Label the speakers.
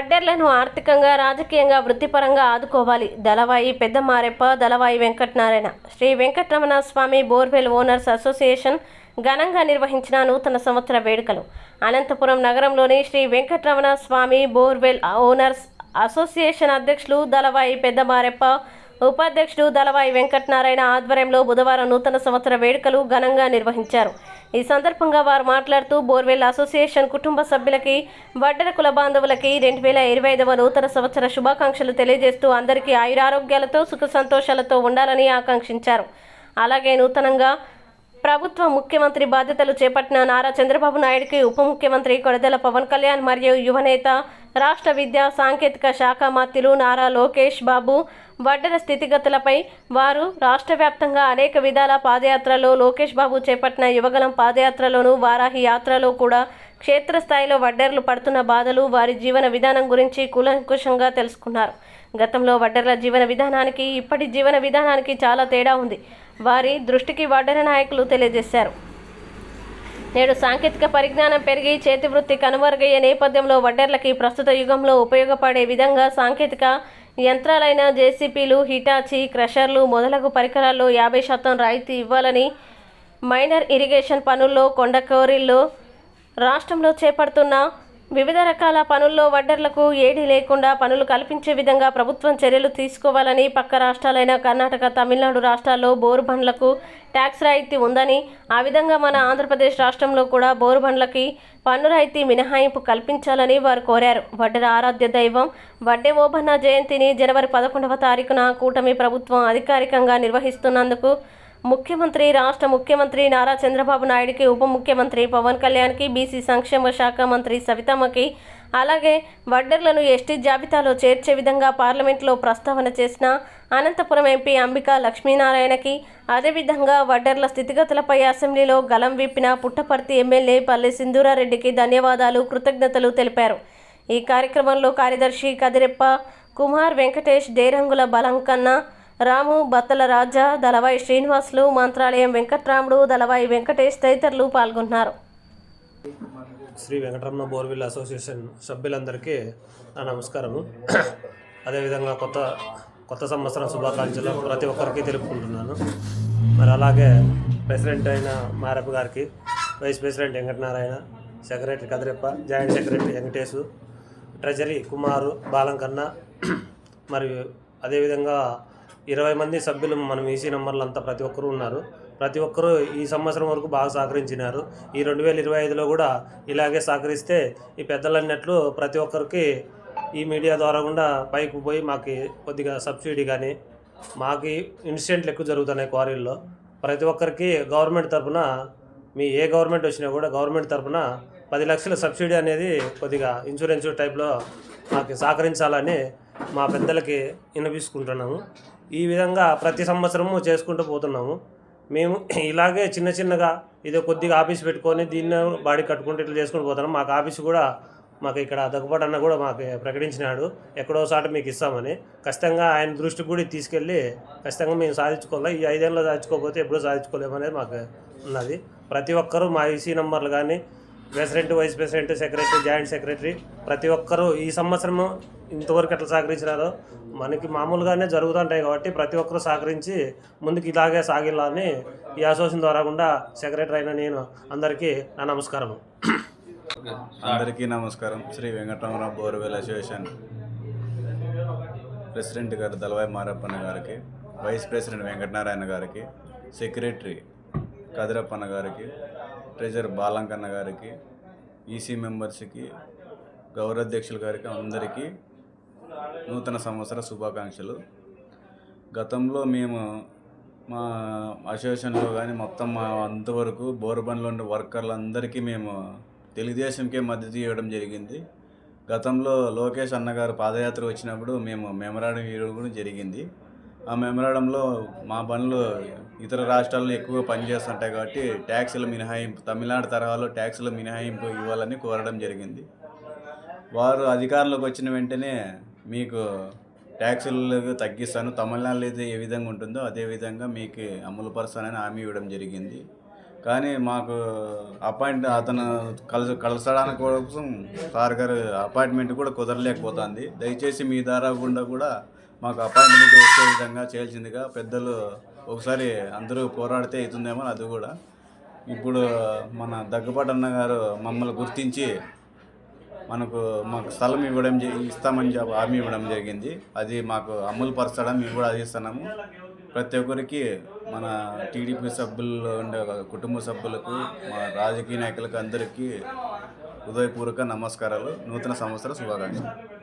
Speaker 1: వడ్డెర్లను ఆర్థికంగా రాజకీయంగా వృత్తిపరంగా ఆదుకోవాలి. దళవాయి పెద్ద Mareppa Dalavai Venkatanarayana. Sri Venkataramana Swami borewell owners association ఘనంగా నిర్వహించిన నూతన సంవత్సర వేడుకలు. అనంతపురం నగరంలోని Sri Venkataramana Swami borewell owners association అధ్యక్షులు దళవాయి పెద్ద మారెప్ప ఉపాధ్యక్షుడు దళవాయి వెంకటనారాయణ ఆధ్వర్యంలో బుధవారం నూతన సంవత్సర వేడుకలు ఘనంగా నిర్వహించారు. ఈ సందర్భంగా వారు మాట్లాడుతూ బోర్వెల్ అసోసియేషన్ కుటుంబ సభ్యులకి వడ్డర కుల బాంధవులకి రెండు వేల ఇరవై ఐదవ నూతన సంవత్సర శుభాకాంక్షలు తెలియజేస్తూ అందరికీ ఆయురారోగ్యాలతో సుఖ సంతోషాలతో ఉండాలని ఆకాంక్షించారు. అలాగే నూతనంగా ప్రభుత్వ ముఖ్యమంత్రి బాధ్యతలు చేపట్టిన నారా చంద్రబాబు నాయుడుకి ఉప ముఖ్యమంత్రి కొడదెల పవన్ కళ్యాణ్ మరియు యువనేత రాష్ట్ర విద్యా సాంకేతిక శాఖ మంత్రులు నారా లోకేష్ బాబు వడ్డన స్థితిగతులపై వారు రాష్ట్ర వ్యాప్తంగా అనేక విధాల పాదయాత్రలో లోకేష్ బాబు చేపట్టిన యువగలం పాదయాత్రలోను వారాహి యాత్రలో కూడా క్షేత్రస్థాయిలో వడ్డర్లు పడుతున్న బాధలు వారి జీవన విధానం గురించి కూలంకుషంగా తెలుసుకున్నారు. గతంలో వడ్డర్ల జీవన విధానానికి ఇప్పటి జీవన విధానానికి చాలా తేడా ఉంది. వారి దృష్టికి వడ్డన నాయకులు తెలియజేశారు. నేడు సాంకేతిక పరిజ్ఞానం పెరిగి చేతి వృత్తి కనుమరుగయ్యే నేపథ్యంలో వడ్డర్లకి ప్రస్తుత యుగంలో ఉపయోగపడే విధంగా సాంకేతిక యంత్రాలైన జేసీపీలు హిటాచి క్రషర్లు మొదలగు పరికరాల్లో యాభై శాతం రాయితీ ఇవ్వాలని మైనర్ ఇరిగేషన్ పనుల్లో కొండకోరిల్లో రాష్ట్రంలో చేపడుతున్న వివిధ రకాల పనుల్లో వడ్డర్లకు ఏడీ లేకుండా పనులు కల్పించే విధంగా ప్రభుత్వం చర్యలు తీసుకోవాలని పక్క రాష్ట్రాలైన కర్ణాటక తమిళనాడు రాష్ట్రాల్లో బోరు బండ్లకు ట్యాక్స్ రాయితీ ఉందని ఆ విధంగా మన ఆంధ్రప్రదేశ్ రాష్ట్రంలో కూడా బోరు బండ్లకి పన్ను రాయితీ మినహాయింపు కల్పించాలని వారు కోరారు. వడ్డెర ఆరాధ్య దైవం వడ్డే ఓబన్న జయంతిని జనవరి పదకొండవ తారీఖున కూటమి ప్రభుత్వం అధికారికంగా నిర్వహిస్తున్నందుకు ముఖ్యమంత్రి రాష్ట్ర ముఖ్యమంత్రి నారా చంద్రబాబు నాయుడికి ఉప ముఖ్యమంత్రి పవన్ కళ్యాణ్కి బీసీ సంక్షేమ శాఖ మంత్రి సవితమ్మకి అలాగే వడ్డర్లను ఎస్టీ జాబితాలో చేర్చే విధంగా పార్లమెంట్లో ప్రస్తావన చేసిన అనంతపురం ఎంపీ అంబికా లక్ష్మీనారాయణకి అదేవిధంగా వడ్డర్ల స్థితిగతులపై అసెంబ్లీలో గలం విప్పిన పుట్టపర్తి ఎమ్మెల్యే పల్లె సింధూరారెడ్డికి ధన్యవాదాలు కృతజ్ఞతలు తెలిపారు. ఈ కార్యక్రమంలో కార్యదర్శి కదిరెప్ప కుమార్ వెంకటేష్ డేరంగుల బలంకన్న రాము బత్తల రాజా దళవాయి శ్రీనివాసులు మంత్రాలయం వెంకట్రాముడు దళవాయి వెంకటేష్ తదితరులు పాల్గొన్నారు.
Speaker 2: శ్రీ వెంకటరమణ బోర్విల్ అసోసియేషన్ సభ్యులందరికీ నా నమస్కారము. అదేవిధంగా కొత్త కొత్త సంవత్సరం శుభాకాంక్షలు ప్రతి ఒక్కరికి తెలుపుకుంటున్నాను. మరి అలాగే ప్రెసిడెంట్ అయిన మారప్ప గారికి vice president Venkatanarayana secretary Kadireppa joint secretary Venkatesu treasury Kumar Balankanna మరియు అదేవిధంగా ఇరవై మంది సభ్యులు మనం ఈసీ నెంబర్లు అంతా ప్రతి ఒక్కరూ ఉన్నారు. ప్రతి ఒక్కరూ ఈ సంవత్సరం వరకు బాగా సహకరించినారు. ఈ రెండు వేల ఇరవై ఐదులో కూడా ఇలాగే సహకరిస్తే ఈ పెద్దలన్నట్లు ప్రతి ఒక్కరికి ఈ మీడియా ద్వారా కూడా పైకి పోయి మాకు కొద్దిగా సబ్సిడీ కానీ మాకు ఇన్సిడెంట్లు ఎక్కువ జరుగుతున్నాయి క్వారీల్లో. ప్రతి ఒక్కరికి గవర్నమెంట్ తరపున మీ ఏ గవర్నమెంట్ వచ్చినా కూడా గవర్నమెంట్ తరపున పది లక్షల సబ్సిడీ అనేది కొద్దిగా ఇన్సూరెన్స్ టైప్లో మాకు సహకరించాలని మా పెద్దలకి వినిపించుకుంటున్నాము ఈ విధంగా ప్రతి సంవత్సరము చేసుకుంటూ పోతున్నాము. మేము ఇలాగే చిన్న చిన్నగా ఇదో కొద్దిగా ఆఫీస్ పెట్టుకొని దీన్ని బాడీ కట్టుకుంటూ ఇట్లా చేసుకుంటూ పోతున్నాం మాకు ఆఫీస్ కూడా మాకు ఇక్కడ దగ్గుబాటు అన్న కూడా మాకు ప్రకటించినాడు. ఎక్కడో సాట మీకు ఇస్తామని. ఖచ్చితంగా ఆయన దృష్టికి కూడా తీసుకెళ్ళి ఖచ్చితంగా మేము సాధించుకోవాలి? ఈ ఐదేళ్ళలో సాధించుకోకపోతే ఎప్పుడూ సాధించుకోలేమనేది మాకు ఉన్నది. ప్రతి ఒక్కరూ మా ఈసీ నెంబర్లు కానీ president vice president secretary joint secretary ప్రతి ఒక్కరూ ఈ సంవత్సరము ఇంతవరకు ఎట్లా సహకరించినారో మనకి మామూలుగానే జరుగుతుంటాయి కాబట్టి ప్రతి ఒక్కరూ సహకరించి ముందుకు ఇలాగే సాగిల్లని ఈ అసోసియేషన్ ద్వారా కూడా సెక్రటరీ అయిన నేను అందరికీ నా నమస్కారం
Speaker 3: అందరికీ నమస్కారం. Sri Venkataramarao borewell association president గారు దళవాయి మారప్పన్న గారికి వైస్ ప్రెసిడెంట్ వెంకటనారాయణ గారికి సెక్రటరీ కదిరప్పన్న గారికి ట్రెజర్ బాలంకన్న గారికి ఈసీ మెంబర్స్కి గౌరవాధ్యక్షుల గారికి అందరికీ నూతన సంవత్సర శుభాకాంక్షలు. గతంలో మేము మా అసోసియేషన్లో కానీ మొత్తం మా అంతవరకు బోర్బన్లో ఉండే వర్కర్లందరికీ మేము తెలుగుదేశంకే మద్దతు ఇవ్వడం జరిగింది. గతంలో లోకేష్ అన్నగారు పాదయాత్ర వచ్చినప్పుడు మేము మెమరాడం ఇవ్వడం కూడా జరిగింది. ఆ మెమరాడంలో మా పనులు ఇతర రాష్ట్రాల్లో ఎక్కువగా పనిచేస్తుంటాయి కాబట్టి ట్యాక్సుల మినహాయింపు తమిళనాడు తరహాలో ట్యాక్సుల మినహాయింపు ఇవ్వాలని కోరడం జరిగింది. వారు అధికారంలోకి వచ్చిన వెంటనే మీకు ట్యాక్సులు తగ్గిస్తాను తమిళనాడులో అయితే ఏ విధంగా ఉంటుందో అదే విధంగా మీకు అమలు పరుస్తానని హామీ ఇవ్వడం జరిగింది. కానీ మాకు అపాయింట్ అతను కలస కలసడానికి కోసం సార్ గారు అపాయింట్మెంట్ కూడా కుదరలేకపోతుంది. దయచేసి మీ ద్వారా గుండా కూడా మాకు అపాయింట్మెంట్ వచ్చే విధంగా చేయాల్సిందిగా పెద్దలు ఒకసారి అందరూ పోరాడితే అవుతుందేమో అది కూడా. ఇప్పుడు మన దగ్గుపాటి అన్న గారు మమ్మల్ని గుర్తించి మనకు మాకు స్థలం ఇవ్వడం జ- ఇస్తామని చెప్పి హామీ ఇవ్వడం జరిగింది. అది మాకు అమలు పరచడం మేము కూడా ఆశిస్తున్నాము ప్రతి ఒక్కరికి మన టీడీపీ సభ్యుల్లో ఉండే కుటుంబ సభ్యులకు మా రాజకీయ నాయకులకు అందరికీ హృదయపూర్వక నమస్కారాలు. నూతన సంవత్సర శుభాకాంక్షలు.